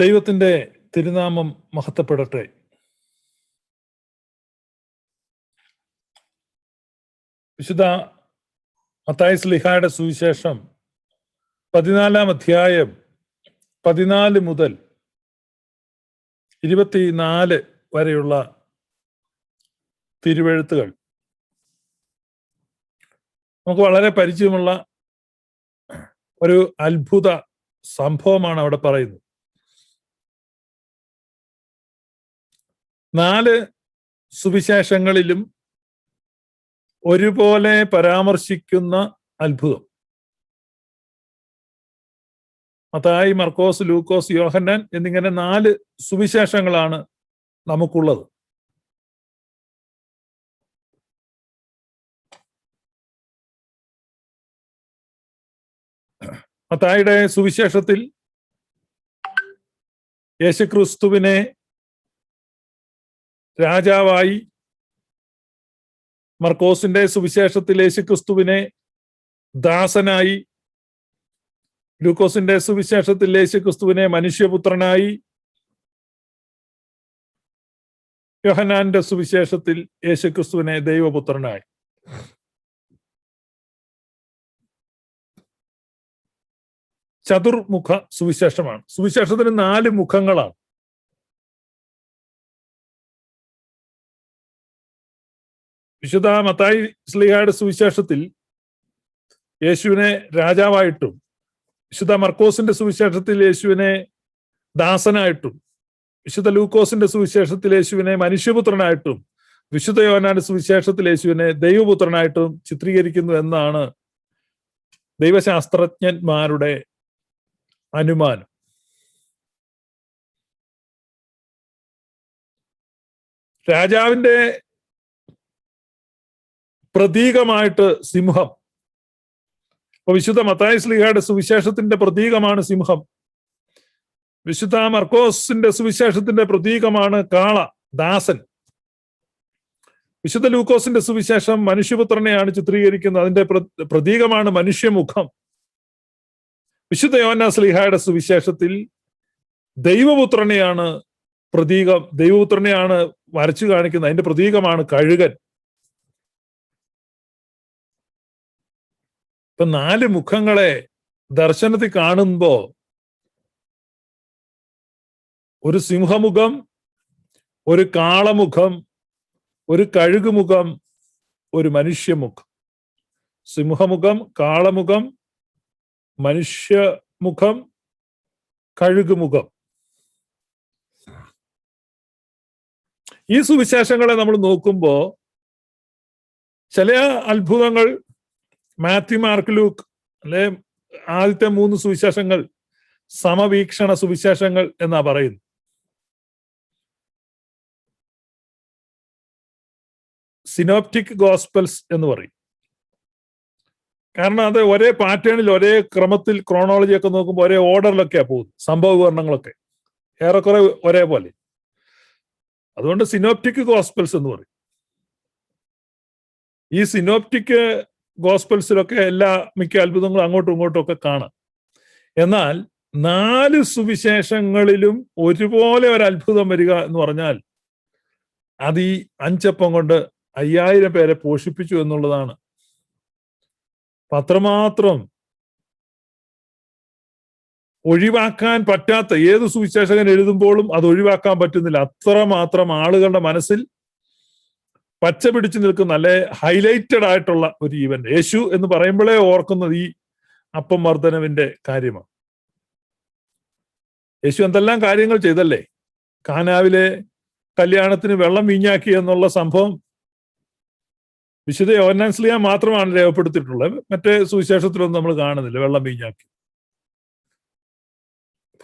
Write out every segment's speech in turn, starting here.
ദൈവത്തിന്റെ തിരുനാമം മഹത്വപ്പെടട്ടെ. വിശുദ്ധ മത്തായസ് ലിഹായുടെ സുവിശേഷം പതിനാലാം അധ്യായം പതിനാല് മുതൽ ഇരുപത്തിനാല് വരെയുള്ള തിരുവെഴുത്തുകൾ. നമുക്ക് വളരെ പരിചയമുള്ള ഒരു അത്ഭുത സംഭവമാണ് അവിടെ പറയുന്നത്. നാല് സുവിശേഷങ്ങളിലും ഒരുപോലെ പരാമർശിക്കുന്ന അത്ഭുതം. മത്തായി മർക്കോസ് ലൂക്കോസ് യോഹന്നാൻ എന്നിങ്ങനെ നാല് സുവിശേഷങ്ങളാണ് നമുക്കുള്ളത്. മത്തായിയുടെ സുവിശേഷത്തിൽ യേശുക്രിസ്തുവിനെ രാജാവായി മർക്കോസിന്റെ സുവിശേഷത്തിൽ യേശുക്രിസ്തുവിനെ ദാസനായി ലൂക്കോസിന്റെ സുവിശേഷത്തിൽ യേശുക്രിസ്തുവിനെ മനുഷ്യപുത്രനായി യോഹനാന്റെ സുവിശേഷത്തിൽ യേശുക്രിസ്തുവിനെ ദൈവപുത്രനായി. ചതുർമുഖ സുവിശേഷമാണ്. സുവിശേഷത്തിന് നാല് മുഖങ്ങളാണ്. വിശുദ്ധ മത്തായി സ്ലിഹയുടെ സുവിശേഷത്തിൽ യേശുവിനെ രാജാവായിട്ടും വിശുദ്ധ മർക്കോസിന്റെ സുവിശേഷത്തിൽ യേശുവിനെ ദാസനായിട്ടും വിശുദ്ധ ലൂക്കോസിന്റെ സുവിശേഷത്തിൽ യേശുവിനെ മനുഷ്യപുത്രനായിട്ടും വിശുദ്ധ യോനാന്റെ സുവിശേഷത്തിൽ യേശുവിനെ ദൈവപുത്രനായിട്ടും ചിത്രീകരിക്കുന്നു എന്നാണ് ദൈവശാസ്ത്രജ്ഞന്മാരുടെ അനുമാനം. രാജാവിന്റെ പ്രതീകമായിട്ട് സിംഹം. അപ്പൊ വിശുദ്ധ മത്തായ സ്ലിഹയുടെ സുവിശേഷത്തിന്റെ പ്രതീകമാണ് സിംഹം. വിശുദ്ധ മർക്കോസിന്റെ സുവിശേഷത്തിന്റെ പ്രതീകമാണ് കാള ദാസൻ. വിശുദ്ധ ലൂക്കോസിന്റെ സുവിശേഷം മനുഷ്യപുത്രനെയാണ് ചിത്രീകരിക്കുന്നത്. അതിന്റെ പ്രതീകമാണ് മനുഷ്യമുഖം. വിശുദ്ധ യോന സ്ലിഹായുടെ സുവിശേഷത്തിൽ ദൈവപുത്രനെയാണ് പ്രതീകം ദൈവപുത്രനെയാണ് വരച്ചു കാണിക്കുന്നത്. അതിന്റെ പ്രതീകമാണ് കഴുകൻ. ഇപ്പൊ നാല് മുഖങ്ങളെ ദർശനത്തിൽ കാണുമ്പോ ഒരു സിംഹമുഖം ഒരു കാളമുഖം ഒരു കഴുകുമുഖം ഒരു മനുഷ്യമുഖം. സിംഹമുഖം കാളമുഖം മനുഷ്യമുഖം കഴുകുമുഖം. ഈ സുവിശേഷങ്ങളെ നമ്മൾ നോക്കുമ്പോ ചില അത്ഭുതങ്ങൾ മാത്യു മാർക്ക് ലൂക്ക് അല്ലെ? ആദ്യത്തെ മൂന്ന് സുവിശേഷങ്ങൾ സമവീക്ഷണ സുവിശേഷങ്ങൾ എന്നാ പറയുന്നു സിനോപ്റ്റിക് ഗോസ്പൽസ് എന്ന് പറയും. കാരണം അത് ഒരേ പാറ്റേണിൽ ഒരേ ക്രമത്തിൽ ക്രോണോളജി ഒക്കെ നോക്കുമ്പോൾ ഒരേ ഓർഡറിലൊക്കെയാ പോകുന്നത് സംഭവ വിവരണങ്ങളൊക്കെ. ഏറെക്കുറെ ഒരേപോലെ. അതുകൊണ്ട് സിനോപ്റ്റിക് ഗോസ്പൽസ് എന്ന് പറയും. ഈ സിനോപ്റ്റിക് ഗോസ്പൽസിലൊക്കെ എല്ലാ മിക്ക അത്ഭുതങ്ങളും അങ്ങോട്ടും ഇങ്ങോട്ടും ഒക്കെ കാണാം. എന്നാൽ നാല് സുവിശേഷങ്ങളിലും ഒരുപോലെ ഒരു അത്ഭുതം വരിക എന്ന് പറഞ്ഞാൽ അത് ഈ അഞ്ചപ്പം കൊണ്ട് അയ്യായിരം പേരെ പോഷിപ്പിച്ചു എന്നുള്ളതാണ്. അത്രമാത്രം ഒഴിവാക്കാൻ പറ്റാത്ത ഏത് സുവിശേഷകൻ എഴുതുമ്പോഴും അത് ഒഴിവാക്കാൻ പറ്റുന്നില്ല. അത്രമാത്രം ആളുകളുടെ മനസ്സിൽ പച്ച പിടിച്ചു നിൽക്കുന്ന അല്ലെ ഹൈലൈറ്റഡ് ആയിട്ടുള്ള ഒരു ഈവന്റ് യേശു എന്ന് പറയുമ്പോഴേ ഓർക്കുന്നത് ഈ അപ്പം വർദ്ധനവിന്റെ കാര്യമാണ്. യേശു എന്തെല്ലാം കാര്യങ്ങൾ ചെയ്തല്ലേ? കാനാവിലെ കല്യാണത്തിന് വെള്ളം വീഞ്ഞാക്കി എന്നുള്ള സംഭവം വിശുദ്ധ യോനാൻസ്ലിയ മാത്രമാണ് രേഖപ്പെടുത്തിയിട്ടുള്ളത്. മറ്റേ സുവിശേഷത്തിലൊന്നും നമ്മൾ കാണുന്നില്ല വെള്ളം വീഞ്ഞാക്കി.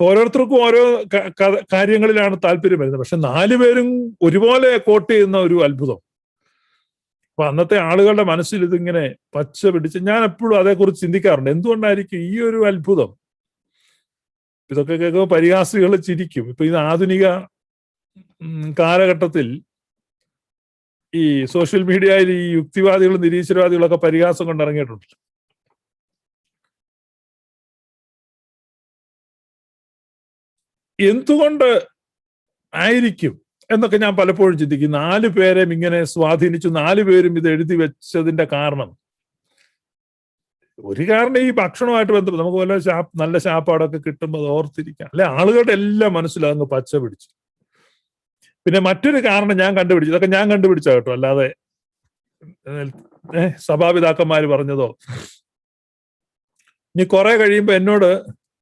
ഓരോരുത്തർക്കും ഓരോ കാര്യങ്ങളിലാണ് താല്പര്യം വരുന്നത്. പക്ഷെ നാലുപേരും ഒരുപോലെ കോട്ട് ചെയ്യുന്ന ഒരു അത്ഭുതം. അപ്പൊ അന്നത്തെ ആളുകളുടെ മനസ്സിൽ ഇതിങ്ങനെ പച്ച പിടിച്ച് ഞാൻ എപ്പോഴും അതേക്കുറിച്ച് ചിന്തിക്കാറുണ്ട്. എന്തുകൊണ്ടായിരിക്കും ഈ ഒരു അത്ഭുതം? ഇതൊക്കെ കേൾക്കുമ്പോൾ പരിഹാസികൾ ചിരിക്കും. ഇപ്പൊ ഇത് ആധുനിക കാലഘട്ടത്തിൽ ഈ സോഷ്യൽ മീഡിയയിൽ ഈ യുക്തിവാദികളും നിരീശ്വരവാദികളൊക്കെ പരിഹാസം കൊണ്ടിറങ്ങിയിട്ടുണ്ട് എന്തുകൊണ്ട് ആയിരിക്കും എന്നൊക്കെ ഞാൻ പലപ്പോഴും ചിന്തിക്കും. നാല് പേരെയും ഇങ്ങനെ സ്വാധീനിച്ചു നാല് പേരും ഇത് എഴുതി വെച്ചതിന്റെ കാരണം. ഒരു കാരണം ഈ ഭക്ഷണമായിട്ട് ബന്ധപ്പെട്ട് നമുക്ക് വല്ല ശാപ്പ് നല്ല ശാപ്പാടൊക്കെ കിട്ടുമ്പോൾ ഓർത്തിരിക്കാം. അല്ലെ? ആളുകളുടെ എല്ലാം മനസ്സിലങ്ങ് പച്ച പിടിച്ചു. പിന്നെ മറ്റൊരു കാരണം ഞാൻ കണ്ടുപിടിച്ചു. ഇതൊക്കെ ഞാൻ കണ്ടുപിടിച്ച കേട്ടോ. അല്ലാതെ സഭാപിതാക്കന്മാർ പറഞ്ഞതോ? ഇനി കുറെ കഴിയുമ്പോൾ എന്നോട്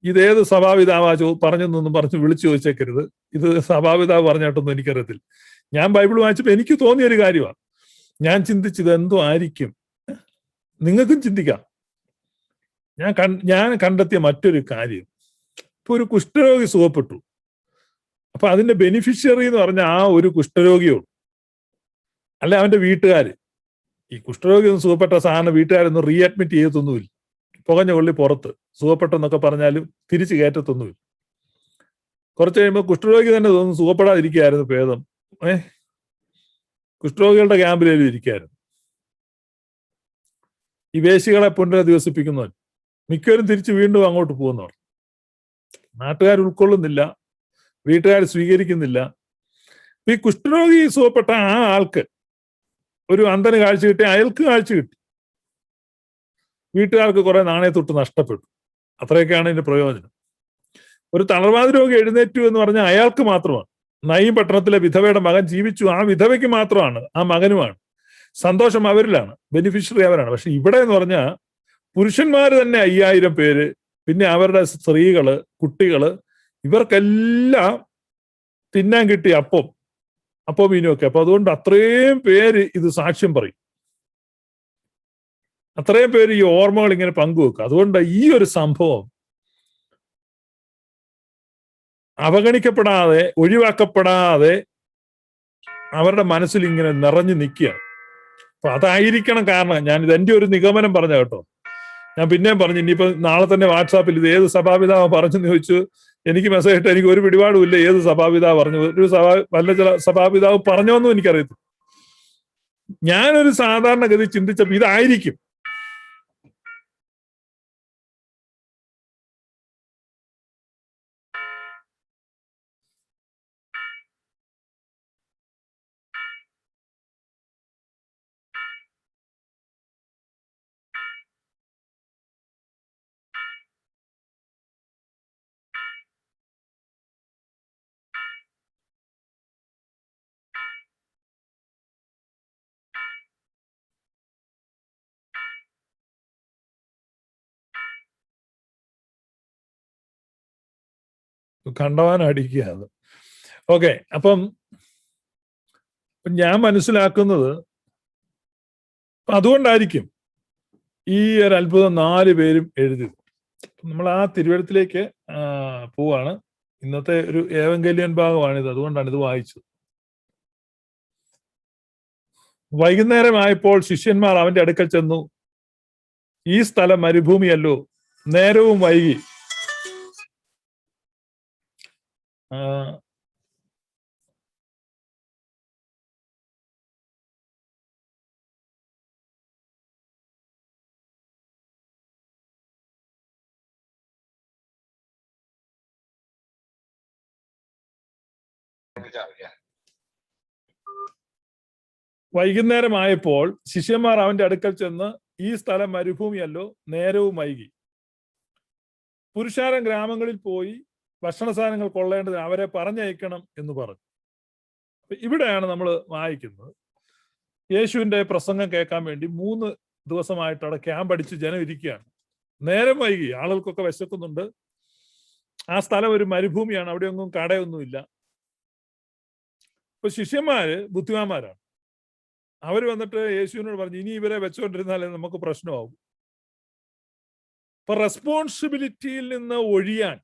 ഇതേത് സഭാപിതാവാ ചോ പറഞ്ഞെന്നൊന്നും പറഞ്ഞ് വിളിച്ചു ചോദിച്ചേക്കരുത്. ഇത് സഭാപിതാവ് പറഞ്ഞിട്ടൊന്നും എനിക്കറിയത്തില്ല. ഞാൻ ബൈബിൾ വായിച്ചപ്പോൾ എനിക്ക് തോന്നിയ ഒരു കാര്യമാണ്. ഞാൻ ചിന്തിച്ചത് എന്തോ ആയിരിക്കും. നിങ്ങൾക്കും ചിന്തിക്കാം. ഞാൻ ഞാൻ കണ്ടെത്തിയ മറ്റൊരു കാര്യം. ഇപ്പൊ ഒരു കുഷ്ഠരോഗി സുഖപ്പെട്ടു. അപ്പൊ അതിന്റെ ബെനിഫിഷ്യറി എന്ന് പറഞ്ഞ ആ ഒരു കുഷ്ഠരോഗിയോട് അല്ല അവന്റെ വീട്ടുകാര്. ഈ കുഷ്ഠരോഗി ഒന്നും സുഖപ്പെട്ട സാധാരണ വീട്ടുകാരൊന്നും റീഅഡ്മിറ്റ് ചെയ്യത്തൊന്നുമില്ല. പുകഞ്ഞ കൊള്ളി പുറത്ത്. സുഖപ്പെട്ടെന്നൊക്കെ പറഞ്ഞാലും തിരിച്ചു കയറ്റത്തൊന്നുമില്ല. കുറച്ച് കഴിയുമ്പോൾ കുഷ്ഠരോഗി തന്നെ തോന്നുന്നു സുഖപ്പെടാതിരിക്കുകയായിരുന്നു ഭേദം. ഏ? കുഷ്ഠരോഗികളുടെ ക്യാമ്പിലേലും ഇരിക്കുകയായിരുന്നു. ഈ വേശികളെ പുനരധിവസിപ്പിക്കുന്നവൻ മിക്കവരും തിരിച്ച് വീണ്ടും അങ്ങോട്ട് പോകുന്നവർ. നാട്ടുകാർ ഉൾക്കൊള്ളുന്നില്ല വീട്ടുകാർ സ്വീകരിക്കുന്നില്ല. ഈ കുഷ്ഠരോഗി സുഖപ്പെട്ട ആ ആൾക്ക് ഒരു അന്തന് കാഴ്ച കിട്ടി അയാൾക്ക് കാഴ്ച കിട്ടി. വീട്ടുകാർക്ക് കുറെ നാണയത്തൊട്ട് നഷ്ടപ്പെട്ടു. അത്രയൊക്കെയാണ് ഇതിന്റെ പ്രയോജനം. ഒരു തളർവാദ രോഗി എഴുന്നേറ്റു എന്ന് പറഞ്ഞാൽ അയാൾക്ക് മാത്രമാണ്. നയീം പട്ടണത്തിലെ വിധവയുടെ മകൻ ജീവിച്ചു. ആ വിധവയ്ക്ക് മാത്രമാണ് ആ മകനുമാണ്. സന്തോഷം അവരിലാണ് ബെനിഫിഷ്യറി അവരാണ്. പക്ഷെ ഇവിടെ എന്ന് പറഞ്ഞാൽ പുരുഷന്മാർ തന്നെ അയ്യായിരം പേര് പിന്നെ അവരുടെ സ്ത്രീകൾ കുട്ടികൾ ഇവർക്കെല്ലാം തിന്നാൻ കിട്ടിയ അപ്പം അപ്പം മീനുമൊക്കെ അപ്പൊ അതുകൊണ്ട് അത്രയും പേര് ഇത് സാക്ഷ്യം പറയും. അത്രയും പേര് ഈ ഓർമ്മകൾ ഇങ്ങനെ പങ്കുവെക്കുക അതുകൊണ്ട് ഈ ഒരു സംഭവം അവഗണിക്കപ്പെടാതെ ഒഴിവാക്കപ്പെടാതെ അവരുടെ മനസ്സിൽ ഇങ്ങനെ നിറഞ്ഞു നിൽക്കുക അപ്പൊ അതായിരിക്കണം കാരണം. ഞാൻ ഇത് എന്റെ ഒരു നിഗമനം പറഞ്ഞ കേട്ടോ. ഞാൻ പിന്നെയും പറഞ്ഞു ഇനിയിപ്പോ നാളെ തന്നെ വാട്സാപ്പിൽ ഇത് ഏത് സഭാപിതാവ് പറഞ്ഞെന്ന് ചോദിച്ചു. എനിക്ക് മെസ്സേജ് ഇട്ട് എനിക്ക് ഒരു പിടിപാടുമില്ല. ഏത് സഭാപിതാവ് പറഞ്ഞു? ഒരു സഭാ വല്ല ചില സഭാപിതാവ് പറഞ്ഞോന്നും എനിക്കറിയത്തില്ല. ഞാനൊരു സാധാരണഗതി ചിന്തിച്ചപ്പോ ഇതായിരിക്കും. കണ്ടവാൻ അടിക്കുക അത്. ഓക്കെ അപ്പം ഞാൻ മനസ്സിലാക്കുന്നത് അതുകൊണ്ടായിരിക്കും ഈ ഒരു അത്ഭുതം നാല് പേരും എഴുതിയത്. നമ്മൾ ആ തിരുവഴുത്തിലേക്ക് പോവാണ്. ഇന്നത്തെ ഒരു ഏവങ്കല്യൻ ഭാഗമാണിത്. അതുകൊണ്ടാണ് ഇത് വായിച്ചത്. വൈകുന്നേരമായപ്പോൾ ശിഷ്യന്മാർ അവന്റെ അടുക്കൽ ചെന്നു. ഈ സ്ഥലം മരുഭൂമിയല്ലോ. നേരവും വൈകി. വൈകുന്നേരമായപ്പോൾ ശിഷ്യന്മാർ അവന്റെ അടുക്കൽ ചെന്ന് ഈ സ്ഥലം മരുഭൂമിയല്ലോ നേരവും വൈകി. പുരുഷാരം ഗ്രാമങ്ങളിൽ പോയി ഭക്ഷണ സാധനങ്ങൾ കൊള്ളേണ്ടത് അവരെ പറഞ്ഞയക്കണം എന്ന് പറഞ്ഞു. ഇവിടെയാണ് നമ്മൾ വായിക്കുന്നത്. യേശുവിന്റെ പ്രസംഗം കേൾക്കാൻ വേണ്ടി മൂന്ന് ദിവസമായിട്ട് അവിടെ ക്യാമ്പ് അടിച്ച് ജനം ഇരിക്കുകയാണ്. നേരം വൈകി. ആളുകൾക്കൊക്കെ വിശക്കുന്നുണ്ട്. ആ സ്ഥലം ഒരു മരുഭൂമിയാണ്. അവിടെയൊന്നും കടയൊന്നുമില്ല ഇപ്പൊ ശിഷ്യന്മാര് ബുദ്ധിമാന്മാരാണ്. അവർ വന്നിട്ട് യേശുവിനോട് പറഞ്ഞു ഇനി ഇവരെ വെച്ചുകൊണ്ടിരുന്നാലേ നമുക്ക് പ്രശ്നമാവും. ഇപ്പൊ റെസ്പോൺസിബിലിറ്റിയിൽ നിന്ന് ഒഴിയാൻ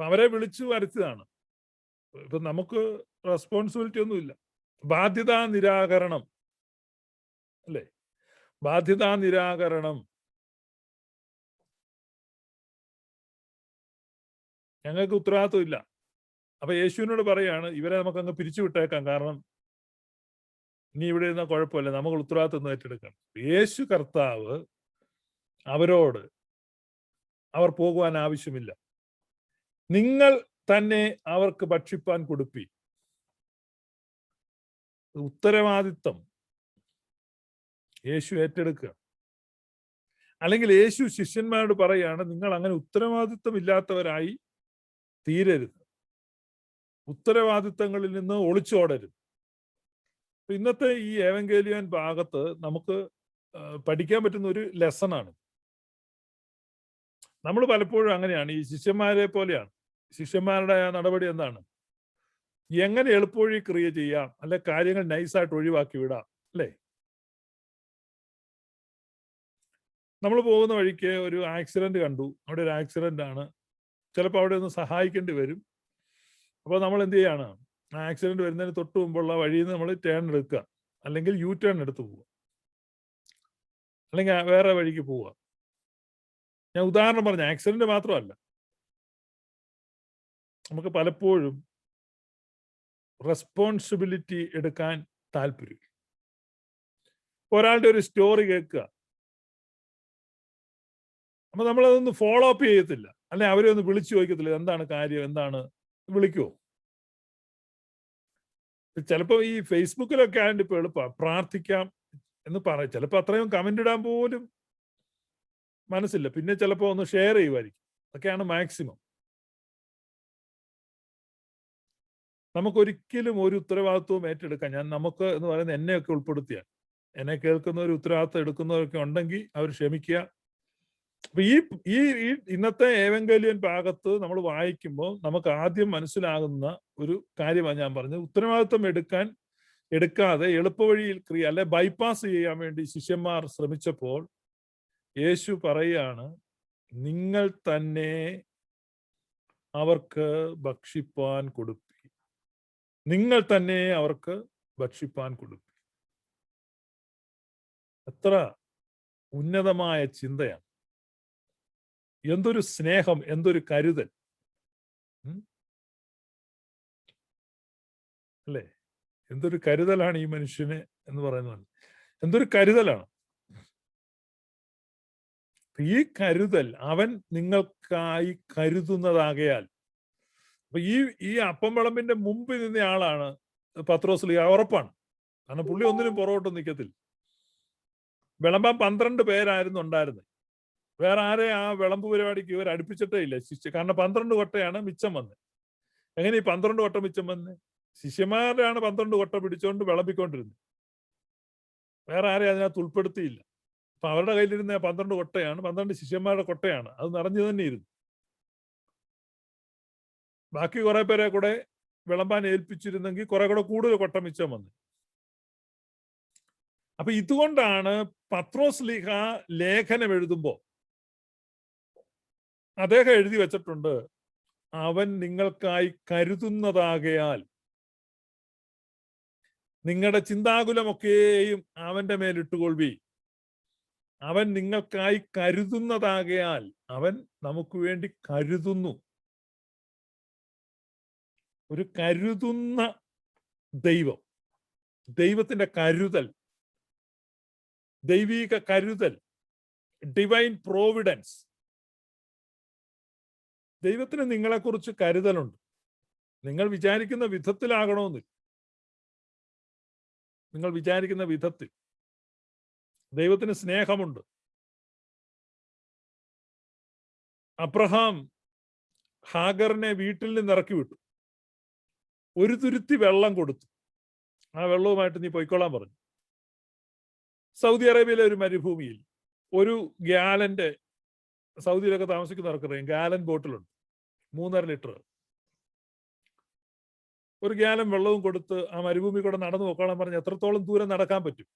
അവരെ വിളിച്ചു വരച്ചതാണ് ഇപ്പൊ നമുക്ക് റെസ്പോൺസിബിലിറ്റി ഒന്നുമില്ല ബാധ്യതാ നിരാകരണം. അല്ലേ? ബാധ്യതാ നിരാകരണം. ഞങ്ങൾക്ക് ഉത്തരവാദിത്വം ഇല്ല. അപ്പൊ യേശുവിനോട് പറയാണ് ഇവരെ നമുക്ക് അങ്ങ് പിരിച്ചുവിട്ടേക്കാം കാരണം ഇനി ഇവിടെ ഇരുന്ന കുഴപ്പമില്ല. നമുക്ക് ഉത്തരവാദിത്വം ഏറ്റെടുക്കണം യേശു കർത്താവ് അവരോട് അവർ പോകുവാൻ ആവശ്യമില്ല. നിങ്ങൾ തന്നെ അവർക്ക് ഭക്ഷിപ്പാൻ കൊടുപ്പി. ഉത്തരവാദിത്തം യേശു ഏറ്റെടുക്കുക. അല്ലെങ്കിൽ യേശു ശിഷ്യന്മാരോട് പറയാണ് നിങ്ങൾ അങ്ങനെ ഉത്തരവാദിത്തം ഇല്ലാത്തവരായി തീരരുത്. ഉത്തരവാദിത്തങ്ങളിൽ നിന്ന് ഒളിച്ചോടരുത് ഇന്നത്തെ ഈ ഏവങ്കേലിയൻ ഭാഗത്ത് നമുക്ക് പഠിക്കാൻ പറ്റുന്ന ഒരു ലെസൺ ആണ് നമ്മൾ പലപ്പോഴും അങ്ങനെയാണ്. ഈ ശിഷ്യന്മാരെ പോലെയാണ്. ശിഷ്യന്മാരുടെ നടപടി എന്താണ്? എങ്ങനെ എളുപ്പവഴി ക്രിയ ചെയ്യാം? അല്ലെ കാര്യങ്ങൾ നൈസായിട്ട് ഒഴിവാക്കി വിടാം? അല്ലേ? നമ്മൾ പോകുന്ന വഴിക്ക് ഒരു ആക്സിഡന്റ് കണ്ടു. അവിടെ ഒരു ആക്സിഡന്റ് ആണ്. ചിലപ്പോൾ അവിടെ ഒന്ന് സഹായിക്കേണ്ടി വരും. അപ്പോൾ നമ്മൾ എന്ത് ചെയ്യാണ്? ആക്സിഡന്റ് വരുന്നതിന് തൊട്ട് മുമ്പുള്ള വഴിയിൽ നിന്ന് നമ്മൾ ടേൺ എടുക്കുക. അല്ലെങ്കിൽ യു ടേൺ എടുത്ത് പോവുക. അല്ലെങ്കിൽ വേറെ വഴിക്ക് പോവുക. ഞാൻ ഉദാഹരണം പറഞ്ഞു ആക്സിഡന്റ് മാത്രമല്ല. നമുക്ക് പലപ്പോഴും റെസ്പോൺസിബിലിറ്റി എടുക്കാൻ താല്പര്യം ഒരാളുടെ ഒരു സ്റ്റോറി കേൾക്കുക. അപ്പൊ നമ്മളതൊന്ന് ഫോളോ അപ്പ് ചെയ്യത്തില്ല. അല്ലെ അവരെ ഒന്ന് വിളിച്ചു ചോദിക്കത്തില്ല. എന്താണ് കാര്യം? എന്താണ്? വിളിക്കുമോ ചിലപ്പോ ഈ ഫേസ്ബുക്കിലൊക്കെ ആയതുകൊണ്ട് ഇപ്പൊ എളുപ്പമാണ് പ്രാർത്ഥിക്കാം എന്ന് പറയും ചിലപ്പോ അത്രയും കമന്റ് ഇടാൻ പോലും മനസ്സില്ല. പിന്നെ ചിലപ്പോ ഒന്ന് ഷെയർ ചെയ്യുമായിരിക്കും. അതൊക്കെയാണ് മാക്സിമം നമുക്കൊരിക്കലും ഒരു ഉത്തരവാദിത്വവും ഏറ്റെടുക്കാൻ ഞാൻ നമുക്ക് എന്ന് പറയുന്നത് എന്നെയൊക്കെ ഉൾപ്പെടുത്തിയാൽ. എന്നെ കേൾക്കുന്ന ഒരു ഉത്തരവാദിത്വം എടുക്കുന്നവരൊക്കെ ഉണ്ടെങ്കിൽ അവർ ക്ഷമിക്കുക. അപ്പൊ ഈ ഈ ഇന്നത്തെ ഏവങ്കലിയൻ ഭാഗത്ത് നമ്മൾ വായിക്കുമ്പോൾ നമുക്ക് ആദ്യം മനസ്സിലാകുന്ന ഒരു കാര്യമാണ് ഞാൻ പറഞ്ഞത്. ഉത്തരവാദിത്വം എടുക്കാൻ എടുക്കാതെ എളുപ്പവഴിയിൽ ക്രിയ അല്ലെ ബൈപ്പാസ് ചെയ്യാൻ വേണ്ടി ശിഷ്യന്മാർ ശ്രമിച്ചപ്പോൾ യേശു പറയാണ് നിങ്ങൾ തന്നെ അവർക്ക് ഭക്ഷിപ്പാൻ കൊടുപ്പി നിങ്ങൾ തന്നെ അവർക്ക് ഭക്ഷിപ്പാൻ കൊടുക്കും. എത്ര ഉന്നതമായ ചിന്തയാണ്. എന്തൊരു സ്നേഹം എന്തൊരു കരുതൽ? അല്ലേ? എന്തൊരു കരുതലാണ് ഈ മനുഷ്യന് എന്ന് പറയുന്നത് എന്തൊരു കരുതലാണ്. ഈ കരുതൽ അവൻ നിങ്ങൾക്കായി കരുതുന്നതാകയാൽ അപ്പൊ ഈ ഈ അപ്പം വിളമ്പിന്റെ മുമ്പിൽ നിന്ന ആളാണ് പത്രോസ് ലീഗ ഉറപ്പാണ്. കാരണം പുള്ളി ഒന്നിനും പുറകോട്ട് നിൽക്കത്തില്ല വിളമ്പാൻ പന്ത്രണ്ട് പേരായിരുന്നു ഉണ്ടായിരുന്നത് വേറെ ആരെ ആ വിളമ്പ് പരിപാടിക്ക് ഇവർ അടുപ്പിച്ചിട്ടേ ഇല്ല ശിഷ്യ. കാരണം പന്ത്രണ്ട് കൊട്ടയാണ് മിച്ചം വന്നത് എങ്ങനെ ഈ പന്ത്രണ്ട് കൊട്ട മിച്ചം വന്ന്? ശിഷ്യന്മാരാണ് പന്ത്രണ്ട് കൊട്ട പിടിച്ചുകൊണ്ട് വിളമ്പിക്കൊണ്ടിരുന്നത് വേറെ ആരെയും അതിനകത്ത് ഉൾപ്പെടുത്തിയില്ല. അപ്പൊ അവരുടെ കയ്യിലിരുന്ന പന്ത്രണ്ട് കൊട്ടയാണ് പന്ത്രണ്ട് ശിഷ്യന്മാരുടെ കൊട്ടയാണ്. അത് നിറഞ്ഞു തന്നെ ഇരുന്നു. ബാക്കി കുറെ പേരെ കൂടെ വിളമ്പാൻ ഏൽപ്പിച്ചിരുന്നെങ്കിൽ കുറെ കൂടെ കൂടുതൽ കൊട്ട മിച്ചം വന്നു. അപ്പൊ ഇതുകൊണ്ടാണ് പത്രോസ് ലീഹ ലേഖനം എഴുതുമ്പോൾ അദ്ദേഹം എഴുതി വെച്ചിട്ടുണ്ട് അവൻ നിങ്ങൾക്കായി കരുതുന്നതാകയാൽ നിങ്ങളുടെ ചിന്താകുലമൊക്കെയും അവന്റെ മേലിട്ടുകൊള്ളി അവൻ നിങ്ങൾക്കായി കരുതുന്നതാകയാൽ അവൻ നമുക്ക് വേണ്ടി കരുതുന്നു. ഒരു കരുതുന്ന ദൈവം. ദൈവത്തിന്റെ കരുതൽ. ദൈവീക കരുതൽ. ഡിവൈൻ പ്രോവിഡൻസ് ദൈവത്തിന് നിങ്ങളെക്കുറിച്ച് കരുതലുണ്ട്. നിങ്ങൾ വിചാരിക്കുന്ന വിധത്തിലാകണമെന്ന് നിങ്ങൾ വിചാരിക്കുന്ന വിധത്തിൽ. ദൈവത്തിന് സ്നേഹമുണ്ട്. അബ്രഹാം ഹാഗറിനെ വീട്ടിൽ നിന്ന് ഇറക്കി വിട്ടു ഒരു തുരുത്തി വെള്ളം കൊടുത്തു. ആ വെള്ളവുമായിട്ട് നീ പൊയ്ക്കൊള്ളാൻ പറഞ്ഞു. സൗദി അറേബ്യയിലെ ഒരു മരുഭൂമിയിൽ ഒരു ഗ്യാലന്റെ സൗദിയിലൊക്കെ താമസിക്കുന്നവർക്കറിയാം ഗാലൻ ബോട്ടിലുണ്ട് മൂന്നര ലിറ്റർ. ഒരു ഗ്യാലൻ വെള്ളവും കൊടുത്ത് ആ മരുഭൂമി കൂടെ നടന്നു നോക്കണം പറഞ്ഞ് എത്രത്തോളം ദൂരം നടക്കാൻ പറ്റും?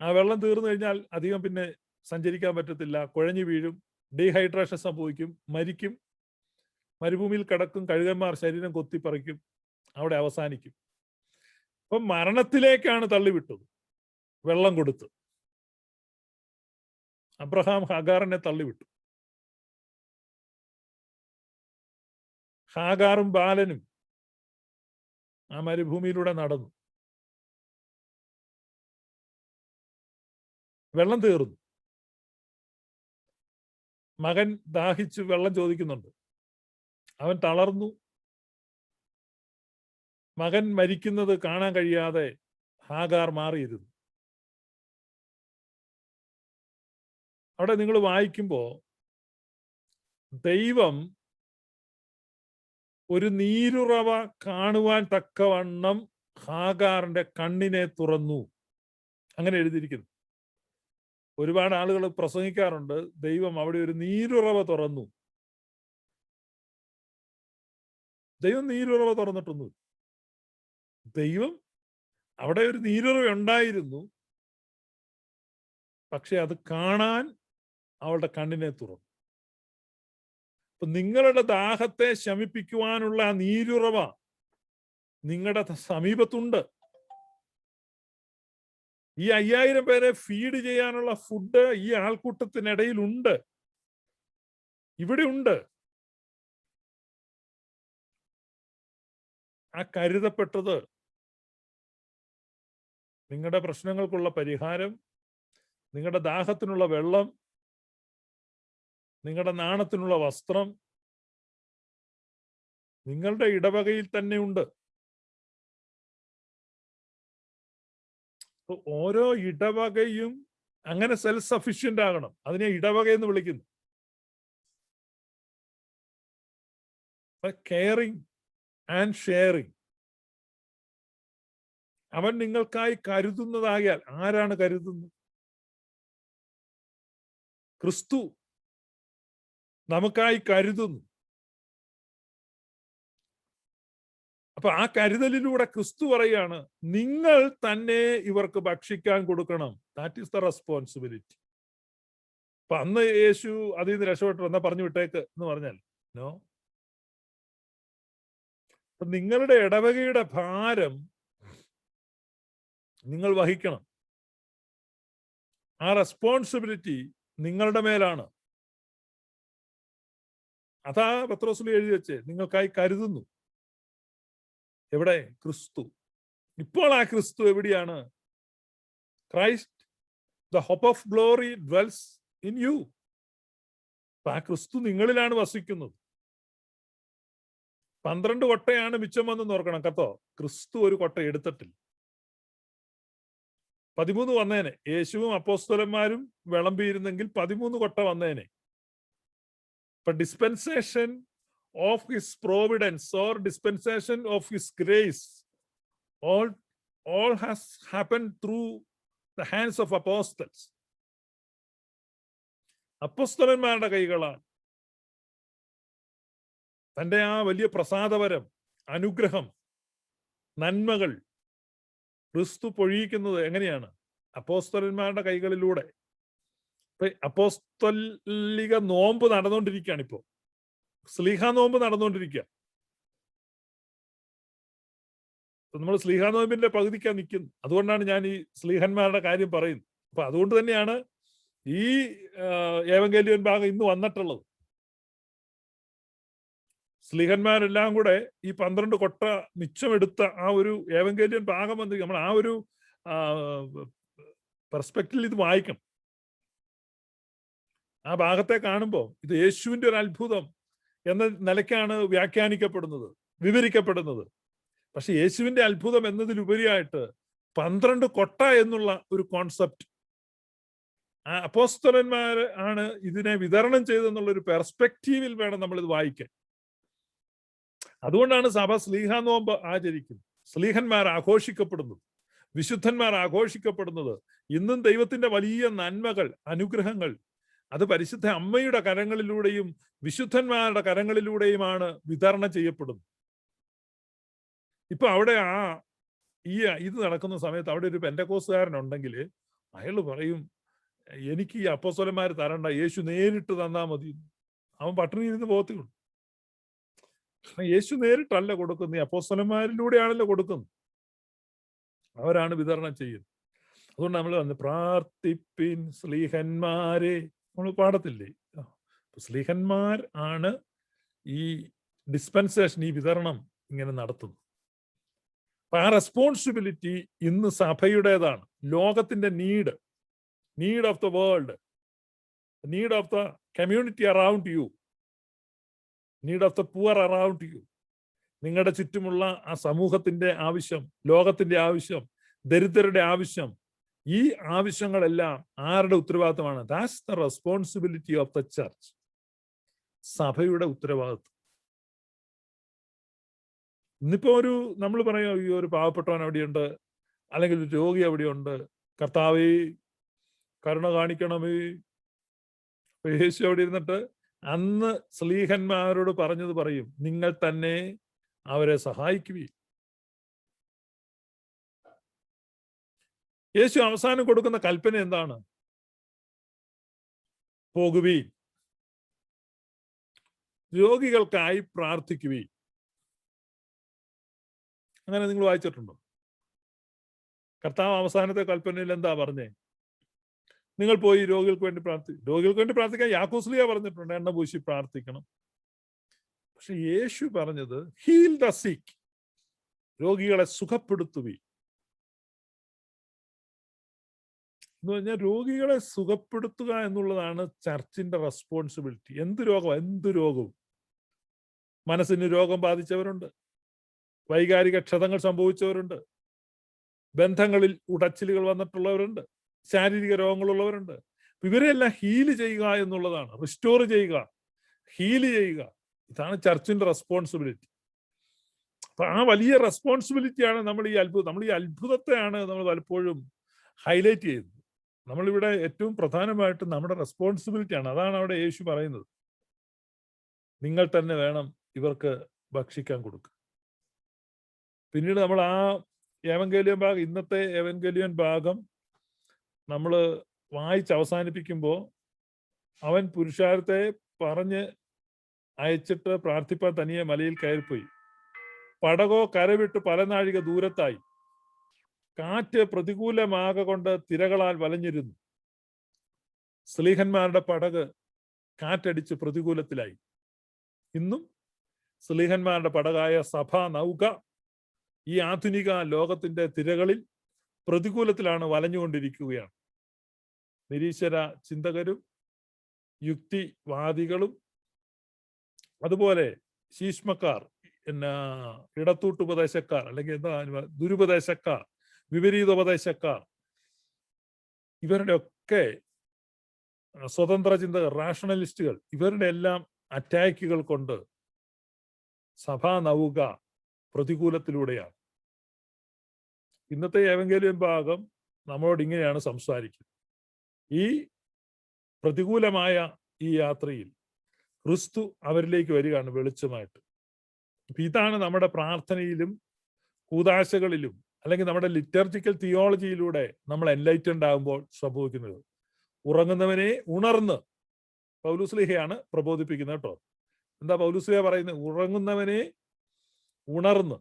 ആ വെള്ളം തീർന്നു കഴിഞ്ഞാൽ അധികം പിന്നെ സഞ്ചരിക്കാൻ പറ്റത്തില്ല കുഴഞ്ഞു വീഴും ഡീഹൈഡ്രേഷൻ സംഭവിക്കും മരിക്കും മരുഭൂമിയിൽ കിടക്കും കഴുകന്മാർ ശരീരം കൊത്തിപ്പറിക്കും അവിടെ അവസാനിക്കും. അപ്പൊ മരണത്തിലേക്കാണ് തള്ളിവിട്ടത്. വെള്ളം കൊടുത്ത്. അബ്രഹാം ഹാഗാറിനെ തള്ളിവിട്ടു. ഹാഗാറും ബാലനും ആ മരുഭൂമിയിലൂടെ നടന്നു. വെള്ളം തീർന്നു. മകൻ ദാഹിച്ചു വെള്ളം ചോദിക്കുന്നുണ്ട്. അവൻ തളർന്നു. മകൻ മരിക്കുന്നത് കാണാൻ കഴിയാതെ ഹാഗാർ മാറിയിരുന്നു. അവിടെ നിങ്ങൾ വായിക്കുമ്പോൾ ദൈവം ഒരു നീരുറവ കാണുവാൻ തക്കവണ്ണം ഹാഗാറിന്റെ കണ്ണിനെ തുറന്നു. അങ്ങനെ എഴുതിയിരിക്കുന്നു. ഒരുപാട് ആളുകൾ പ്രസംഗിക്കാറുണ്ട് ദൈവം അവിടെ ഒരു നീരുറവ തുറന്നു. ദൈവം നീരുറവ തുറന്നിട്ടൊന്നും ദൈവം അവിടെ ഒരു നീരുറവ ഉണ്ടായിരുന്നു. പക്ഷെ അത് കാണാൻ അവളുടെ കണ്ണിനെ തുറന്നു. അപ്പൊ നിങ്ങളുടെ ദാഹത്തെ ശമിപ്പിക്കുവാനുള്ള ആ നീരുറവ നിങ്ങളുടെ സമീപത്തുണ്ട്. ഈ അയ്യായിരം പേരെ ഫീഡ് ചെയ്യാനുള്ള ഫുഡ് ഈ ആൾക്കൂട്ടത്തിനിടയിലുണ്ട്. ഇവിടെ ഉണ്ട് ആ കരുതപ്പെട്ടത് നിങ്ങളുടെ പ്രശ്നങ്ങൾക്കുള്ള പരിഹാരം നിങ്ങളുടെ ദാഹത്തിനുള്ള വെള്ളം നിങ്ങളുടെ നാണത്തിനുള്ള വസ്ത്രം നിങ്ങളുടെ ഇടവകയിൽ തന്നെ ഉണ്ട്. ഓരോ ഇടവകയും അങ്ങനെ സെൽഫ് സഫിഷ്യന്റ് ആകണം. അതിനെ ഇടവക എന്ന് വിളിക്കുന്നു. കെയറിങ് ആൻഡ് ഷെയറിങ് അവൻ നിങ്ങൾക്കായി കരുതുന്നതാകിയാൽ ആരാണ് കരുതുന്നത്? ക്രിസ്തു നമുക്കായി കരുതുന്നു. അപ്പൊ ആ കരുതലിലൂടെ ക്രിസ്തു പറയാണ് നിങ്ങൾ തന്നെ ഇവർക്ക് ഭക്ഷിക്കാൻ കൊടുക്കണം. ദാറ്റ് ഈസ് ദ റെസ്പോൺസിബിലിറ്റി അപ്പൊ അന്ന് യേശു അതിൽ നിന്ന് രക്ഷപ്പെട്ടു എന്നാ പറഞ്ഞു വിട്ടേക്ക് എന്ന് പറഞ്ഞാൽ നോ നിങ്ങളുടെ ഇടവകയുടെ ഭാരം നിങ്ങൾ വഹിക്കണം. ആ റെസ്പോൺസിബിലിറ്റി നിങ്ങളുടെ മേലാണ്. അതാ പത്രോസിൽ എഴുതി വെച്ചേ നിങ്ങൾക്കായി കരുതുന്നു. എവിടെ? ക്രിസ്തു. ഇപ്പോൾ ആ ക്രിസ്തു എവിടെയാണ്? Christ the hope of glory dwells in you ആ ക്രിസ്തു നിങ്ങളിലാണ് വസിക്കുന്നത്. പന്ത്രണ്ട് കൊട്ടയാണ് മിച്ചം വന്നെന്ന് ഓർക്കണം കത്തോ? ക്രിസ്തു ഒരു കൊട്ട എടുത്തിട്ടില്ല. പതിമൂന്ന് വന്നേനെ. യേശുവും അപ്പോസ്തലന്മാരും വിളമ്പിയിരുന്നെങ്കിൽ പതിമൂന്ന് കൊട്ട വന്നേനെ. ഇപ്പൊ dispensation of his providence or dispensation of his grace all all has happen through the hands of apostles അപ്പോസ്തലന്മാരുടെ കൈകളാണ്. തന്റെ ആ വലിയ പ്രസാദപരം അനുഗ്രഹം നന്മകൾ ക്രിസ്തു പൊഴിയിക്കുന്നത് എങ്ങനെയാണ്? അപ്പോസ്തലന്മാരുടെ കൈകളിലൂടെ. അപ്പോസ്തലിക നോമ്പ് നടന്നുകൊണ്ടിരിക്കുകയാണ് ഇപ്പോ സ്ലീഹ നോമ്പ് നടന്നുകൊണ്ടിരിക്കുക നമ്മൾ സ്ലീഹ നോമ്പിന്റെ പകുതിക്കാൻ നിൽക്കുന്നു അതുകൊണ്ടാണ് ഞാൻ ഈ സ്ലീഹന്മാരുടെ കാര്യം പറയുന്നത്. അപ്പൊ അതുകൊണ്ട് തന്നെയാണ് ഈ ഏവങ്കേലിയൻ ഭാഗം ഇന്ന് വന്നിട്ടുള്ളത്. സ്ലീഹന്മാരെല്ലാം കൂടെ ഈ പന്ത്രണ്ട് കൊട്ട മിച്ചമെടുത്ത ആ ഒരു ഏവങ്കേലിയൻ ഭാഗം വന്ന് നമ്മൾ ആ ഒരു പെർസ്പെക്റ്റിൽ ഇത് വായിക്കും ആ ഭാഗത്തെ കാണുമ്പോൾ ഇത് യേശുവിന്റെ ഒരു അത്ഭുതം എന്ന നിലയ്ക്കാണ് വ്യാഖ്യാനിക്കപ്പെടുന്നത് വിവരിക്കപ്പെടുന്നത്. പക്ഷെ യേശുവിന്റെ അത്ഭുതം എന്നതിലുപരിയായിട്ട് പന്ത്രണ്ട് കൊട്ട എന്നുള്ള ഒരു കോൺസെപ്റ്റ് ആ അപ്പോസ്തലന്മാർ ആണ് ഇതിനെ വിതരണം ചെയ്തെന്നുള്ള ഒരു പെർസ്പെക്റ്റീവിൽ വേണം നമ്മൾ ഇത് വായിക്കാൻ. അതുകൊണ്ടാണ് സഭ സ്ലീഹ നോമ്പ് ആചരിക്കുന്നത്. സ്ലീഹന്മാർ ആഘോഷിക്കപ്പെടുന്നത്. വിശുദ്ധന്മാർ ആഘോഷിക്കപ്പെടുന്നത്. ഇന്നും ദൈവത്തിന്റെ വലിയ നന്മകൾ അനുഗ്രഹങ്ങൾ. അത് പരിശുദ്ധ അമ്മയുടെ കരങ്ങളിലൂടെയും വിശുദ്ധന്മാരുടെ കരങ്ങളിലൂടെയുമാണ് വിതരണം ചെയ്യപ്പെടുന്നത്. ഇപ്പൊ അവിടെ ആ ഈ ഇത് നടക്കുന്ന സമയത്ത് അവിടെ ഒരു പെൻഡക്കോസുകാരൻ ഉണ്ടെങ്കിൽ അയാൾ പറയും എനിക്ക് ഈ അപ്പോസ്വലന്മാർ തരണ്ട യേശു നേരിട്ട് തന്നാ മതി. അവൻ പട്ടിണി ഇരുന്ന് പോകത്തുള്ളൂ യേശു നേരിട്ടല്ല കൊടുക്കുന്നത് ഈ അപ്പോസ്തലന്മാരിലൂടെയാണല്ലോ കൊടുക്കുന്നത്. അവരാണ് വിതരണം ചെയ്യുന്നത്. അതുകൊണ്ട് നമ്മൾ വന്ന് പ്രാർത്ഥിപ്പിൻ സ്ലീഹന്മാരെ. നമ്മൾ പാടത്തില്ലേ? സ്ലീഹന്മാർ ആണ് ഈ ഡിസ്പെൻസേഷൻ ഈ വിതരണം ഇങ്ങനെ നടത്തുന്നത്. അപ്പൊ ആ റെസ്പോൺസിബിലിറ്റി ഇന്ന് സഭയുടേതാണ്. ലോകത്തിന്റെ need need of the world need of the community around you need of the poor around you നിങ്ങളുടെ ചുറ്റുമുള്ള ആ സമൂഹത്തിന്റെ ആവശ്യം ലോകത്തിന്റെ ആവശ്യം ദരിദ്രരുടെ ആവശ്യം ഈ ആവശ്യങ്ങളെല്ലാം ആരുടെ ഉത്തരവാദിത്തമാണ്? That's the responsibility of the church സഭയുടെ ഉത്തരവാദിത്വം. ഇന്നിപ്പോ ഒരു നമ്മൾ പറയും ഈ ഒരു പാവപ്പെട്ടവൻ അവിടെയുണ്ട് അല്ലെങ്കിൽ ഒരു രോഗി അവിടെയുണ്ട് കർത്താവേ കരുണ കാണിക്കണമേ. യേശു അവിടെ ഇരുന്നിട്ട് അന്ന് സ്ലീഹന്മാരോട് പറഞ്ഞത് പറയും നിങ്ങൾ തന്നെ അവരെ സഹായിക്കുകയും യേശു അവസാനം കൊടുക്കുന്ന കൽപ്പന എന്താണ്? പോകുവീൻ. രോഗികൾക്കായി പ്രാർത്ഥിക്കുവീൻ. അങ്ങനെ നിങ്ങൾ വായിച്ചിട്ടുണ്ടോ? കർത്താവ് അവസാനത്തെ കൽപ്പനയിൽ എന്താ പറഞ്ഞേ? നിങ്ങൾ പോയി രോഗികൾക്ക് വേണ്ടി പ്രാർത്ഥി രോഗികൾക്ക് വേണ്ടി പ്രാർത്ഥിക്കാൻ യാക്കോസ്ലിയ പറഞ്ഞിട്ടുണ്ട് എണ്ണ പൂശി പ്രാർത്ഥിക്കണം. പക്ഷെ യേശു പറഞ്ഞത് ഹീൽ ദ സിക്ക് രോഗികളെ സുഖപ്പെടുത്തുവി എന്ന് പറഞ്ഞാൽ രോഗികളെ സുഖപ്പെടുത്തുക എന്നുള്ളതാണ് ചർച്ചിന്റെ റെസ്പോൺസിബിലിറ്റി എന്ത് രോഗം എന്ത് രോഗവും? മനസ്സിന് രോഗം ബാധിച്ചവരുണ്ട്. വൈകാരിക ക്ഷതങ്ങൾ സംഭവിച്ചവരുണ്ട്. ബന്ധങ്ങളിൽ ഉടച്ചിലുകൾ വന്നിട്ടുള്ളവരുണ്ട്. ശാരീരിക രോഗങ്ങളുള്ളവരുണ്ട്. ഇവരെല്ലാം ഹീൽ ചെയ്യുക എന്നുള്ളതാണ്. റിസ്റ്റോർ ചെയ്യുക ഹീൽ ചെയ്യുക. ഇതാണ് ചർച്ചിന്റെ റെസ്പോൺസിബിലിറ്റി അപ്പൊ ആ വലിയ റെസ്പോൺസിബിലിറ്റിയാണ് നമ്മൾ ഈ അത്ഭുതം. നമ്മൾ ഈ അത്ഭുതത്തെയാണ് നമ്മൾ പലപ്പോഴും ഹൈലൈറ്റ് ചെയ്യുന്നത്. നമ്മളിവിടെ ഏറ്റവും പ്രധാനമായിട്ട് നമ്മുടെ റെസ്പോൺസിബിലിറ്റിയാണ് അതാണ് അവിടെ യേശു പറയുന്നത്. നിങ്ങൾ തന്നെ വേണം ഇവർക്ക് ഭക്ഷിക്കാൻ കൊടുക്കുക പിന്നീട് നമ്മൾ ആ ഏവൻഗേലിയൻ ഭാഗം ഇന്നത്തെ ഏവൻഗേലിയൻ ഭാഗം നമ്മൾ വായിച്ച് അവസാനിപ്പിക്കുമ്പോൾ അവൻ പുരുഷാരത്തെ പറഞ്ഞ് അയച്ചിട്ട് പ്രാർത്ഥിപ്പാൻ തനിയെ മലയിൽ കയറിപ്പോയി. പടകോ കരവിട്ട് പല നാഴിക ദൂരത്തായി. കാറ്റ് പ്രതികൂലമാക കൊണ്ട് തിരകളാൽ വലഞ്ഞിരുന്നു. സ്ലീഹന്മാരുടെ പടക് കാറ്റടിച്ച് പ്രതികൂലത്തിലായി. ഇന്നും സ്ലീഹന്മാരുടെ പടകായ സഭ നൗക ഈ ആധുനിക ലോകത്തിന്റെ തിരകളിൽ പ്രതികൂലത്തിലാണ് വലഞ്ഞുകൊണ്ടിരിക്കുകയാണ്. നിരീശ്വര ചിന്തകരും യുക്തിവാദികളും അതുപോലെ ശീഷ്മക്കാർ എന്നാ ഇടത്തൂട്ടുപദേശക്കാർ അല്ലെങ്കിൽ എന്താ ദുരുപദേശക്കാർ വിപരീതോപദേശക്കാർ ഇവരുടെ ഒക്കെ സ്വതന്ത്ര ചിന്തകർ റാഷണലിസ്റ്റുകൾ ഇവരുടെ എല്ലാം അറ്റാക്കുകൾ കൊണ്ട് സഭാ നൗക പ്രതികൂലത്തിലൂടെയാണ്. ഇന്നത്തെ ഏവെങ്കിലും ഭാഗം നമ്മളോട് ഇങ്ങനെയാണ് സംസാരിക്കുന്നത്. ഈ പ്രതികൂലമായ ഈ യാത്രയിൽ ക്രിസ്തു അവരിലേക്ക് വരികയാണ് വെളിച്ചമായിട്ട്. അപ്പൊ ഇതാണ് നമ്മുടെ പ്രാർത്ഥനയിലും കൂതാശകളിലും അല്ലെങ്കിൽ നമ്മുടെ ലിറ്റർജിക്കൽ തിയോളജിയിലൂടെ നമ്മൾ എൻലൈറ്റൻഡ് ആകുമ്പോൾ സംഭവിക്കുന്നത്. ഉറങ്ങുന്നവനെ ഉണർന്ന് പൗലുസ്ലിഹയാണ് പ്രബോധിപ്പിക്കുന്നത് കേട്ടോ. എന്താ പൗലുസ്ലിഹ പറയുന്നത്? ഉറങ്ങുന്നവനെ ഉണർന്ന്.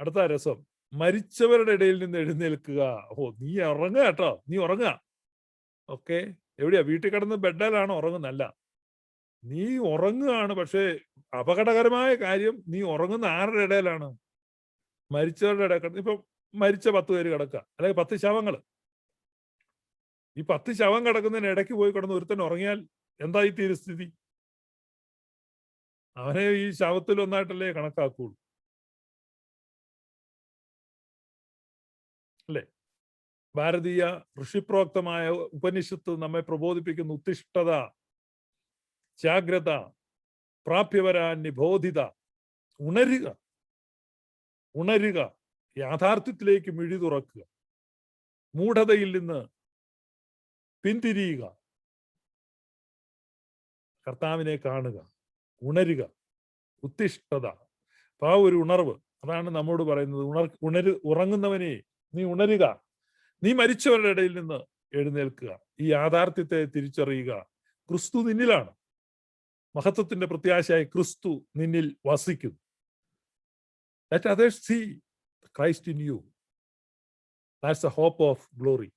അടുത്ത രസം. മരിച്ചവരുടെ ഇടയിൽ നിന്ന് എഴുന്നേൽക്കുക. ഓ നീ ഉറങ്ങുക കേട്ടോ. നീ ഉറങ്ങുക. ഓക്കെ. എവിടെയാ? വീട്ടിൽ കിടന്ന് ബെഡിലാണോ ഉറങ്ങുന്നല്ല. നീ ഉറങ്ങുകയാണ്. പക്ഷേ അപകടകരമായ കാര്യം നീ ഉറങ്ങുന്ന ആരുടെ ഇടയിലാണ്? മരിച്ചവരുടെ ഇടയിൽ കിടന്ന് ഇപ്പൊ മരിച്ച പത്ത് പേര് കിടക്കുക. അല്ലെങ്കിൽ പത്ത് ശവങ്ങൾ ഈ പത്ത് ശവം കിടക്കുന്നതിന് ഇടയ്ക്ക് പോയി കിടന്ന് ഒരുത്തൻ ഉറങ്ങിയാൽ എന്തായി തീരും സ്ഥിതി? അവനെ ഈ ശവത്തിൽ ഒന്നായിട്ടല്ലേ കണക്കാക്കുള്ളൂ. അല്ലേ? ഭാരതീയ ഋഷിപ്രോക്തമായ ഉപനിഷത്ത് നമ്മെ പ്രബോധിപ്പിക്കുന്ന ഉത്തിഷ്ഠത ജാഗ്രത പ്രാപ്യവരാൻ നിബോധിത ഉണരുക ഉണരുക യാഥാർത്ഥ്യത്തിലേക്ക് മിഴി തുറക്കുക മൂഢതയിൽ നിന്ന് പിന്തിരിയുക കർത്താവിനെ കാണുക ഉണരുക ഉത്തിഷ്ഠത. അപ്പൊ ആ ഒരു ഉണർവ് അതാണ് നമ്മോട് പറയുന്നത്. ഉണർ ഉണരു ഉറങ്ങുന്നവനെ നീ ഉണരുക. നീ മരിച്ചവരുടെ ഇടയിൽ നിന്ന് എഴുന്നേൽക്കുക. ഈ യാഥാർത്ഥ്യത്തെ തിരിച്ചറിയുക. ക്രിസ്തു നിന്നിലാണ്. മഹത്വത്തിന്റെ പ്രത്യാശയായി ക്രിസ്തു നിന്നിൽ വസിക്കുന്നു. Christ in you that's a hope of glory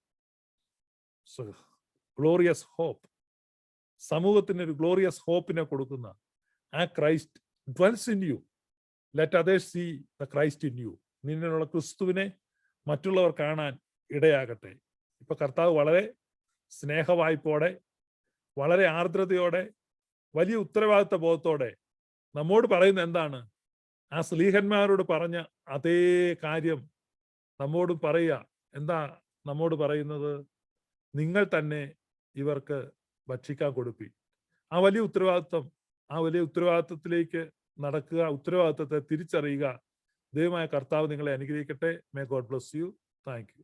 glorious hope സമൂഹത്തിന് ഒരു ഗ്ലോറിയസ് ഹോപ്പിനെ കൊടുക്കുന്ന ആ Christ dwells in you let others see the Christ in you നിന്നിലുള്ള ക്രിസ്തുവിനെ മറ്റുള്ളവർ കാണാൻ ഇടയാകട്ടെ. ഇപ്പൊ കർത്താവ് വളരെ സ്നേഹവായ്പോടെ വളരെ ആർദ്രതയോടെ വലിയ ഉത്തരവാദിത്ത ബോധത്തോടെ നമ്മോട് പറയുന്ന എന്താണ്? ആ സ്ലീഹന്മാരോട് പറഞ്ഞ അതേ കാര്യം നമ്മോട് പറയുക. എന്താ നമ്മോട് പറയുന്നത്? നിങ്ങൾ തന്നെ ഇവർക്ക് ഭക്ഷിക്കാൻ കൊടുപ്പി. ആ വലിയ ഉത്തരവാദിത്വം ആ വലിയ ഉത്തരവാദിത്വത്തിലേക്ക് നടക്കുക ഉത്തരവാദിത്വത്തെ തിരിച്ചറിയുക ദൈവമായ കർത്താവ് നിങ്ങളെ അനുഗ്രഹിക്കട്ടെ. May God bless you thank you